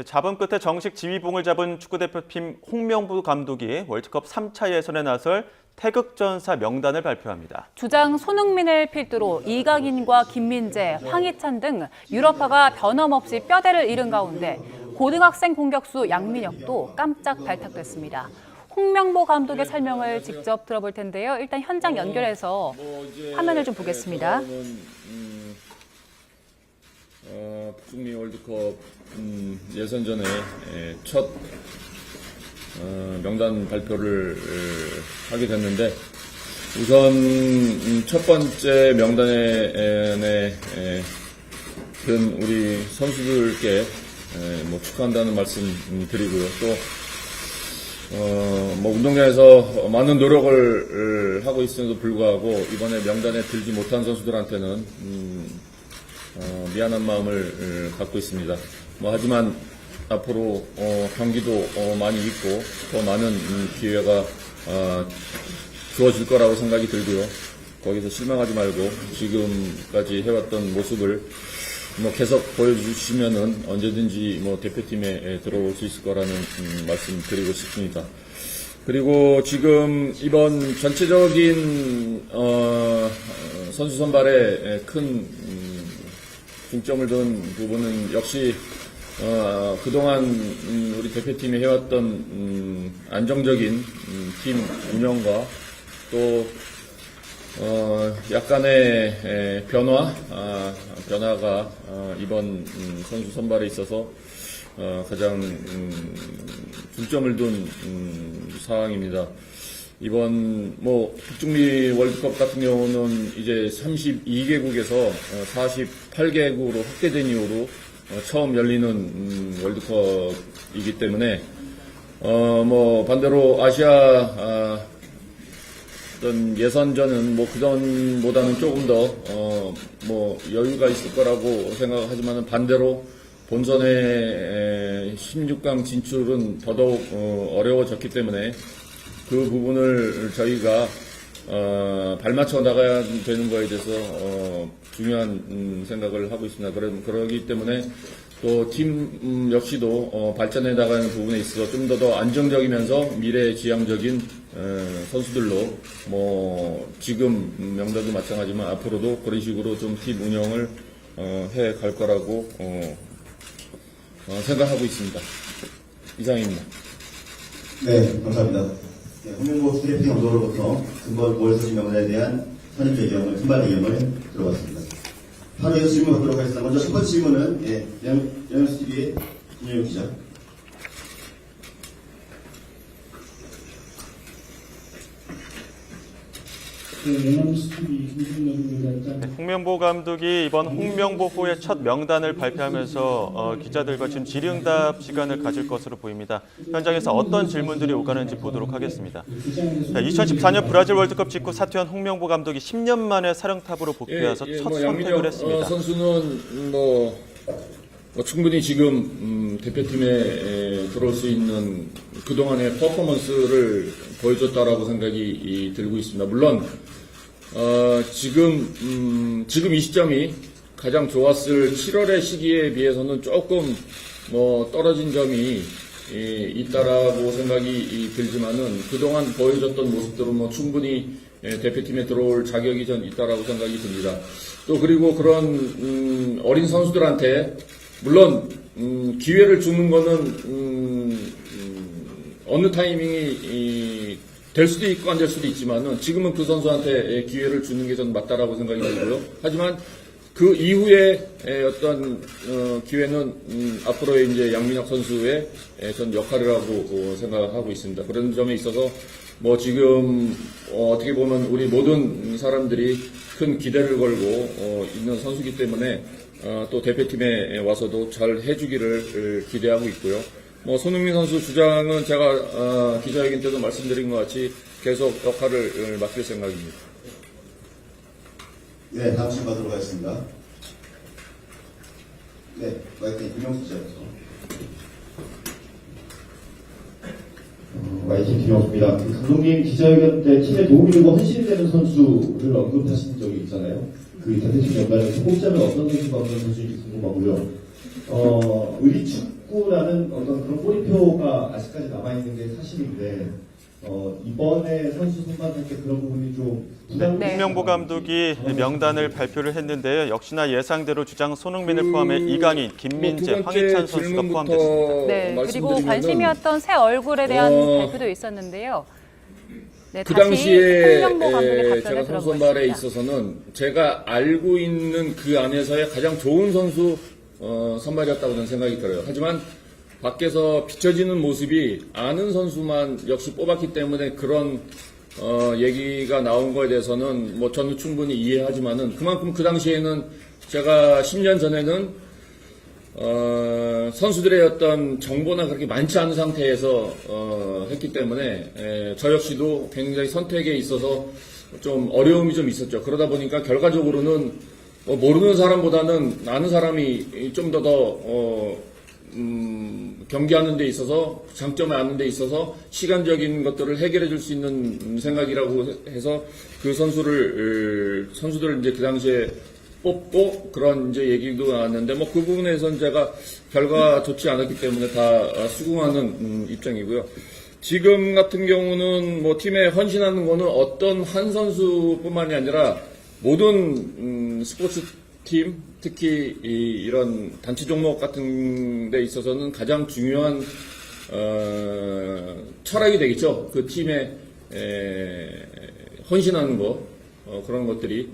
네, 잡음 끝에 정식 지휘봉을 잡은 축구대표팀 홍명보 감독이 월드컵 3차 예선에 나설 태극전사 명단을 발표합니다. 주장 손흥민을 필두로 이강인과 김민재, 황희찬 등 유럽파가 변함없이 뼈대를 잃은 가운데 고등학생 공격수 양민혁도 깜짝 발탁됐습니다. 홍명보 감독의 설명을 직접 들어볼 텐데요. 일단 현장 연결해서 화면을 좀 보겠습니다. 북중미 월드컵 음, 예선전에 에, 첫 어, 명단 발표를 에, 하게 됐는데 우선 음, 첫 번째 명단에 에, 든 우리 선수들께 에, 뭐 축하한다는 말씀 음, 드리고요. 또 어, 뭐 운동장에서 많은 노력을 어, 하고 있음에도 불구하고 이번에 명단에 들지 못한 선수들한테는 음, 어, 미안한 마음을 어, 갖고 있습니다. 뭐 하지만 앞으로 어, 경기도 어, 많이 있고 더 많은 음, 기회가 어, 주어질 거라고 생각이 들고요. 거기서 실망하지 말고 지금까지 해왔던 모습을 뭐 계속 보여주시면은 언제든지 뭐 대표팀에 에, 들어올 수 있을 거라는 음, 말씀 드리고 싶습니다. 그리고 지금 이번 전체적인 어, 어, 선수 선발에 에, 큰 음, 중점을 둔 부분은 역시 어, 그동안 음, 우리 대표팀이 해왔던 음, 안정적인 음, 팀 운영과 또 어, 약간의 에, 변화, 아, 변화가 어, 이번 음, 선수 선발에 있어서 어, 가장 음, 중점을 둔 음, 상황입니다. 이번 뭐 북중미 월드컵 같은 경우는 이제 32개국에서 48개국으로 확대된 이후로 어, 처음 열리는 음, 월드컵이기 때문에 어 뭐 반대로 아시아 아, 어떤 예선전은 뭐 그전보다는 조금 더 어 뭐 여유가 있을 거라고 생각하지만은 반대로 본선의 16강 진출은 더더욱 어, 어려워졌기 때문에 그 부분을 저희가 어, 발맞춰 나가야 되는 거에 대해서 어, 중요한 음, 생각을 하고 있습니다. 그러, 그러기 때문에 또팀 역시도 어, 발전해 나가는 부분에 있어서 좀 더 더 안정적이면서 미래 지향적인 어, 선수들로 뭐 지금 명단도 마찬가지지만 앞으로도 그런 식으로 좀 팀 운영을 어, 해갈 거라고 어, 어, 생각하고 있습니다. 이상입니다. 네, 감사합니다. 네, 홍명보 스태프팅 감독으로부터 근본 월서진 명단에 대한 선임 배경을, 선발 배경을 들어봤습니다. 바로 이어서 질문 받도록 하겠습니다. 먼저 첫 번째 질문은, 예, 영영스 TV의 김영욱 기자. 네, 홍명보 감독이 이번 홍명보 후의 첫 명단을 발표하면서 어, 기자들과 지금 질의응답 시간을 가질 것으로 보입니다. 현장에서 어떤 질문들이 오가는지 보도록 하겠습니다. 자, 2014년 브라질 월드컵 직후 사퇴한 홍명보 감독이 10년 만에 사령탑으로 복귀해서 첫뭐 선택을 양민혁 했습니다. 어, 선수는 뭐 충분히 지금 음, 대표팀에 에, 들어올 수 있는 그동안의 퍼포먼스를 보여줬다라고 생각이 이, 들고 있습니다. 물론 어, 지금 음, 지금 이 시점이 가장 좋았을 7월의 시기에 비해서는 조금 뭐 떨어진 점이 이, 있다라고 생각이 이, 들지만은 그동안 보여줬던 모습들은 뭐 충분히 예, 대표팀에 들어올 자격이 전 있다라고 생각이 듭니다. 또 그리고 그런 음, 어린 선수들한테 물론 음, 기회를 주는 거는 음, 음, 어느 타이밍이 이, 될 수도 있고 안 될 수도 있지만은 지금은 그 선수한테 예, 기회를 주는 게 전 맞다라고 생각이 들고요. 하지만 그 이후에 에, 어떤 어, 기회는 음, 앞으로의 이제 양민혁 선수의 에, 전 역할이라고 어, 생각하고 있습니다. 그런 점에 있어서 뭐 지금 어, 떻게 보면 우리 모든 사람들이 큰 기대를 걸고 어, 있는 선수기 때문에 어, 또 대표팀에 와서도 잘 해주기를 어, 기대하고 있고요. 뭐 손흥민 선수 주장은 제가 어, 기자회견 때도 말씀드린 것 같이 계속 역할을 어, 맡길 생각입니다. 네, 다음 질문 받도록 하겠습니다. 네, 마이크 김영수 기자부터. YT 김영수입니다. 그 감독님 기자회견 때 팀에 도움이 되고 헌신이 되는 선수를 언급하신 적이 있잖아요. 그 대표팀 연관에서 뽑자면 어떤 선수가 어떤 선수인지 궁금하고요. 어, 우리 축구 축구라는 어떤 그런 꼬리표가 아직까지 남아있는 게 사실인데, 어, 이번에 선수 선발할 때 그런 부분이 좀 네. 홍명보 감독이 명단을 발표를 했는데요. 역시나 예상대로 주장 손흥민을 포함해 이강인, 김민재, 뭐두 번째 황희찬 선수가 포함됐습니다. 네, 그리고 관심이었던 새 얼굴에 대한 어, 발표도 있었는데요. 네, 그 당시에 에, 제가. 선수 선발에 있어서는 제가 알고 있는 그 안에서의 가장 좋은 선수 어, 선발이었다고 저는 생각이 들어요. 하지만 밖에서 비춰지는 모습이 아는 선수만 역시 뽑았기 때문에 그런 어, 얘기가 나온 거에 대해서는 뭐 저는 충분히 이해하지만은 그만큼 그 당시에는 제가 10년 전에는 어, 선수들의 어떤 정보나 그렇게 많지 않은 상태에서 어, 했기 때문에 에, 저 역시도 굉장히 선택에 있어서 좀 어려움이 좀 있었죠. 그러다 보니까 결과적으로는 뭐 모르는 사람보다는 아는 사람이 좀더더 어, 음, 경기하는 데 있어서 장점을 아는 데 있어서 시간적인 것들을 해결해 줄 수 있는 생각이라고 해서 그 선수를 으, 선수들을 이제 그 당시에 뽑고 그런 이제 얘기도 나왔는데 뭐 그 부분에선 제가 결과가 좋지 않았기 때문에 다 수긍하는 음, 입장이고요. 지금 같은 경우는 뭐 팀에 헌신하는 거는 어떤 한 선수뿐만이 아니라 모든 음, 스포츠 팀 특히 이, 런 단체 종목 같은 데 있어서는 가장 중요한 어, 철학이 되겠죠. 그 팀에 에, 헌신하는 거 어, 그런 것들이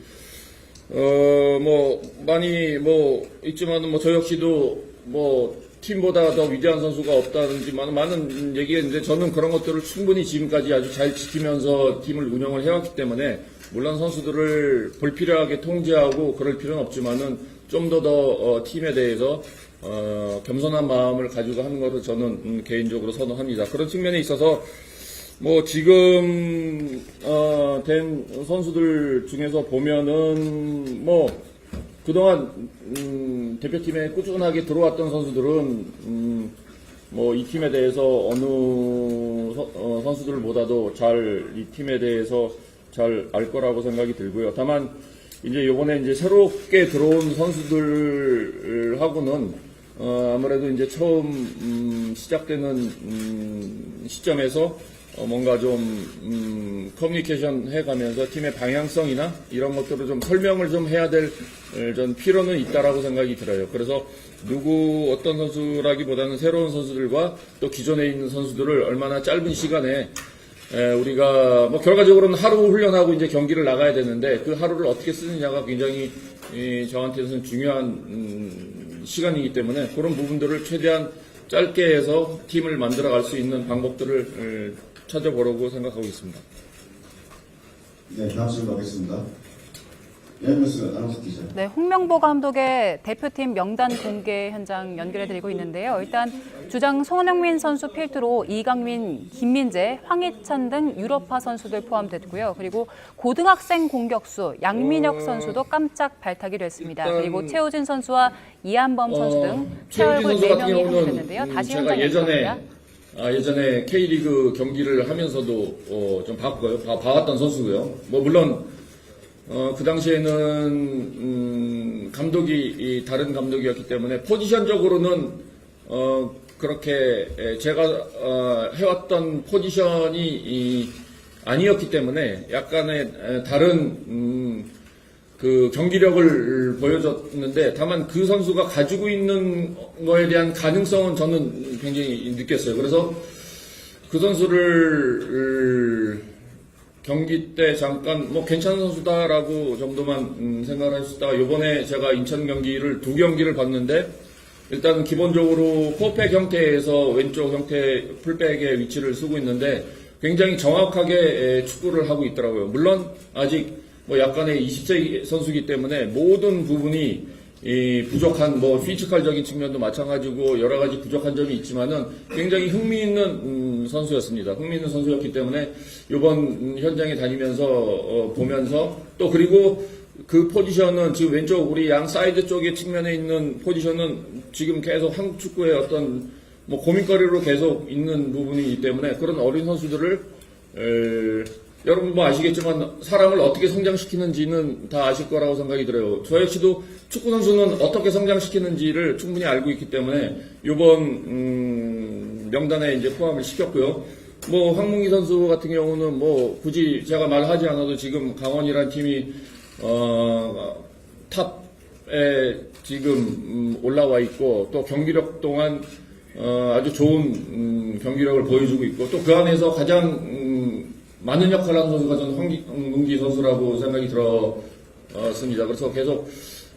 어, 뭐, 많이, 뭐, 있지만은, 뭐, 저 역시도, 뭐, 팀보다 더 위대한 선수가 없다든지만 많은 얘기가 있는데, 저는 그런 것들을 충분히 지금까지 아주 잘 지키면서 팀을 운영을 해왔기 때문에, 물론 선수들을 불필요하게 통제하고 그럴 필요는 없지만은, 좀 더 더, 어, 팀에 대해서, 어, 겸손한 마음을 가지고 하는 것을 저는, 음, 개인적으로 선호합니다. 그런 측면에 있어서, 뭐 지금 어, 된 선수들 중에서 보면은 뭐 그동안 음, 대표팀에 꾸준하게 들어왔던 선수들은 음, 뭐 이 팀에 대해서 어느 서- 어, 선수들보다도 잘 이 팀에 대해서 잘 알 거라고 생각이 들고요. 다만 이제 이번에 이제 새롭게 들어온 선수들하고는 어, 아무래도 이제 처음 음, 시작되는 음, 시점에서 어, 뭔가 좀 음, 커뮤니케이션 해가면서 팀의 방향성이나 이런 것들을 좀 설명을 좀 해야 될 에, 전 필요는 있다라고 생각이 들어요. 그래서 누구 어떤 선수라기보다는 새로운 선수들과 또 기존에 있는 선수들을 얼마나 짧은 시간에 에, 우리가 뭐 결과적으로는 하루 훈련하고 이제 경기를 나가야 되는데 그 하루를 어떻게 쓰느냐가 굉장히 이, 저한테는 중요한 음, 시간이기 때문에 그런 부분들을 최대한 짧게 해서 팀을 만들어 갈 수 있는 방법들을 에, 찾아보려고 생각하고 있습니다. 네, 다음 질문 가겠습니다. 연무스 아나운서 기자. 네, 홍명보 감독의 대표팀 명단 공개 현장 연결해 드리고 있는데요. 일단 주장 손흥민 선수 필두로 이강민, 김민재, 황희찬 등 유럽파 선수들 포함됐고요. 그리고 고등학생 공격수 양민혁 선수도 깜짝 발탁이 됐습니다. 일단- 그리고 최우진 선수와 이한범 선수 등 어, 선수 같은 4명이 경우는 합류됐는데요. 음, 다시 제가 현장 예전에 연결합니다. 아, 예전에 K리그 경기를 하면서도 어, 좀 봤고요. 봐, 봐왔던 선수고요. 뭐 물론 어, 그 당시에는 음, 감독이 이 다른 감독이었기 때문에 포지션적으로는 어, 그렇게 에, 제가 어, 해왔던 포지션이 이, 아니었기 때문에 약간의 에, 다른 음, 그 경기력을 보여줬는데 다만 그 선수가 가지고 있는 거에 대한 가능성은 저는 굉장히 느꼈어요. 그래서 그 선수를 경기 때 잠깐 뭐 괜찮은 선수다라고 정도만 음, 생각을 했었다가 이번에 제가 인천 경기를 두 경기를 봤는데 일단 기본적으로 포백 형태에서 왼쪽 형태 풀백의 위치를 쓰고 있는데 굉장히 정확하게 에, 축구를 하고 있더라고요. 물론 아직 뭐 약간의 20세 선수기 때문에 모든 부분이 이 부족한 뭐 피지컬적인 측면도 마찬가지고 여러 가지 부족한 점이 있지만은 굉장히 흥미있는 음, 선수였습니다. 흥미있는 선수였기 때문에 이번 음, 현장에 다니면서 어, 보면서 또 그리고 그 포지션은 지금 왼쪽 우리 양 사이드 쪽에 측면에 있는 포지션은 지금 계속 한국 축구의 어떤 뭐 고민거리로 계속 있는 부분이기 때문에 그런 어린 선수들을 에, 여러분 뭐 아시겠지만 사람을 어떻게 성장시키는지는 다 아실 거라고 생각이 들어요. 저 역시도 축구 선수는 어떻게 성장시키는지를 충분히 알고 있기 때문에 이번 음, 명단에 이제 포함을 시켰고요. 뭐 황문기 선수 같은 경우는 뭐 굳이 제가 말하지 않아도 지금 강원이라는 팀이 어, 탑에 지금 음, 올라와 있고 또 경기력 동안 어, 아주 좋은 음, 경기력을 보여주고 있고 또 그 안에서 가장 음, 많은 역할을 하는 선수가 저는 황문기 선수라고 생각이 들었습니다. 그래서 계속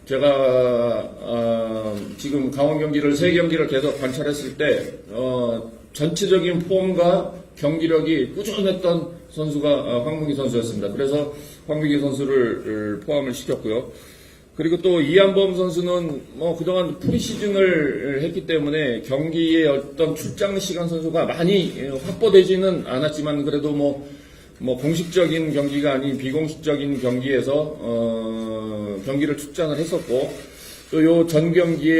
제가 어, 지금 강원 경기를 세 경기를 계속 관찰했을 때 어, 전체적인 폼과 경기력이 꾸준했던 선수가 어, 황문기 선수였습니다. 그래서 황문기 선수를 포함을 시켰고요. 그리고 또 이한범 선수는 뭐 그동안 프리시즌을 했기 때문에 경기의 어떤 출장 시간 선수가 많이 확보되지는 않았지만 그래도 뭐, 뭐 공식적인 경기가 아닌 비공식적인 경기에서 어, 경기를 출장을 했었고 또 요 전 경기에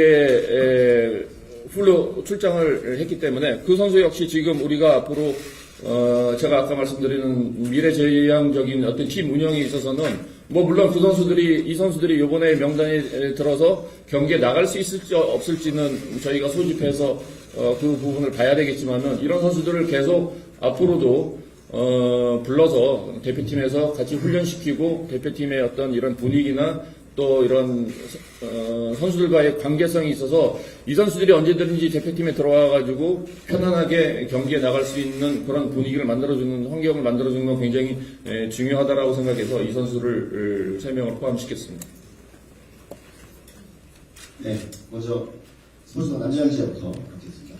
에, 훌로 출장을 했기 때문에 그 선수 역시 지금 우리가 앞으로 어, 제가 아까 말씀드리는 미래재앙적인 어떤 팀 운영에 있어서는 뭐 물론 그 선수들이 이 선수들이 이번에 명단에 들어서 경기에 나갈 수 있을지 없을지는 저희가 소집해서 어, 그 부분을 봐야 되겠지만은 이런 선수들을 계속 앞으로도 어, 불러서 대표팀에서 같이 훈련시키고 대표팀의 어떤 이런 분위기나 또 이런 어, 선수들과의 관계성이 있어서 이 선수들이 언제든지 대표팀에 들어와가지고 편안하게 경기에 나갈 수 있는 그런 분위기를 만들어주는 환경을 만들어주는 건 굉장히 에, 중요하다라고 생각해서 이 선수를 세 명을 포함시켰습니다. 네, 먼저 스포츠 남지영 씨부터 갖겠습니다.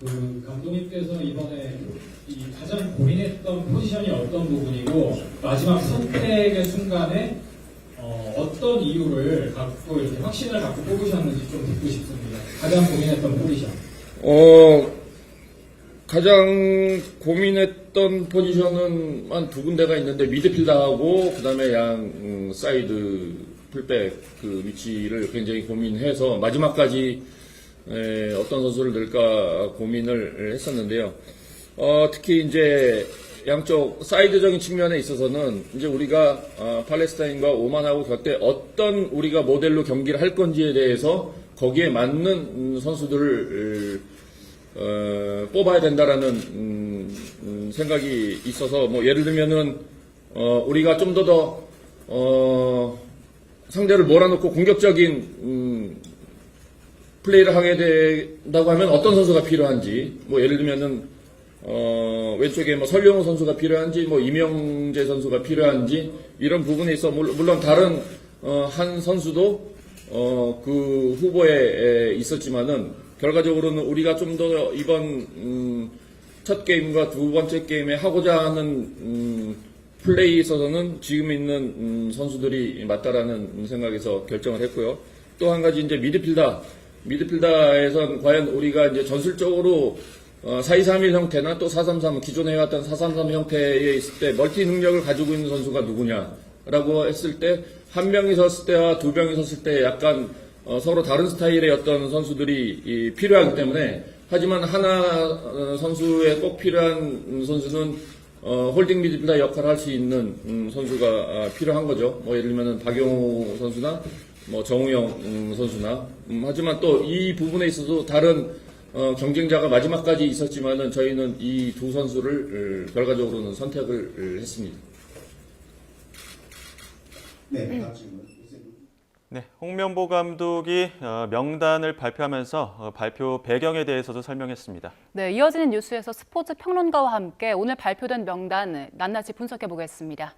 그 감독님께서 이번에 이 가장 고민했던 포지션이 어떤 부분이고 마지막 선택의 순간에 어, 떤 이유를 갖고 이렇게 확신을 갖고 뽑으셨는지 좀 듣고 싶습니다. 가장 고민했던 포지션. 어, 가장 고민했던 포지션은 한 두 군데가 있는데 미드필더하고 그다음에 양 음, 사이드 풀백 그 위치를 굉장히 고민해서 마지막까지 에, 어떤 선수를 넣을까 고민을 했었는데요. 어, 특히 이제 양쪽 사이드적인 측면에 있어서는 이제 우리가 어, 팔레스타인과 오만하고 곁에 어떤 우리가 모델로 경기를 할 건지에 대해서 거기에 맞는 음, 선수들을 어, 뽑아야 된다라는 음, 음, 생각이 있어서 뭐 예를 들면은 어, 우리가 좀 더더 어, 상대를 몰아놓고 공격적인 음, 플레이를 하게 된다고 하면 어떤 선수가 필요한지 뭐 예를 들면은 어, 왼쪽에 뭐 설명호 선수가 필요한지 뭐 이명재 선수가 필요한지 이런 부분에 있어 물- 물론 다른 어, 한 선수도 어, 그 후보에 에, 있었지만은 결과적으로는 우리가 좀 더 이번 음, 첫 게임과 두 번째 게임에 하고자 하는 음, 플레이에 있어서는 지금 있는 음, 선수들이 맞다라는 생각에서 결정을 했고요. 또 한 가지 이제 미드필더 미드필더에선 과연 우리가 이제 전술적으로 어, 4-2-3-1 형태나 또 4-3-3 기존에 해왔던 4-3-3 형태에 있을 때 멀티 능력을 가지고 있는 선수가 누구냐라고 했을 때 한 명이 섰을 때와 두 명이 섰을 때 약간 어, 서로 다른 스타일의 어떤 선수들이 이, 필요하기 때문에 하지만 하나 어, 선수에 꼭 필요한 선수는 어, 홀딩 미드필더 역할을 할 수 있는 음, 선수가 아, 필요한 거죠. 뭐 예를 들면은 박용호 선수나 뭐 정우영 음, 선수나 음, 하지만 또 이 부분에 있어서 다른 어, 경쟁자가 마지막까지 있었지만은 저희는 이 두 선수를 어, 결과적으로는 선택을 어, 했습니다. 네, 다음 질문. 네, 홍명보 감독이 어, 명단을 발표하면서 어, 발표 배경에 대해서도 설명했습니다. 네, 이어지는 뉴스에서 스포츠 평론가와 함께 오늘 발표된 명단 낱낱이 분석해 보겠습니다.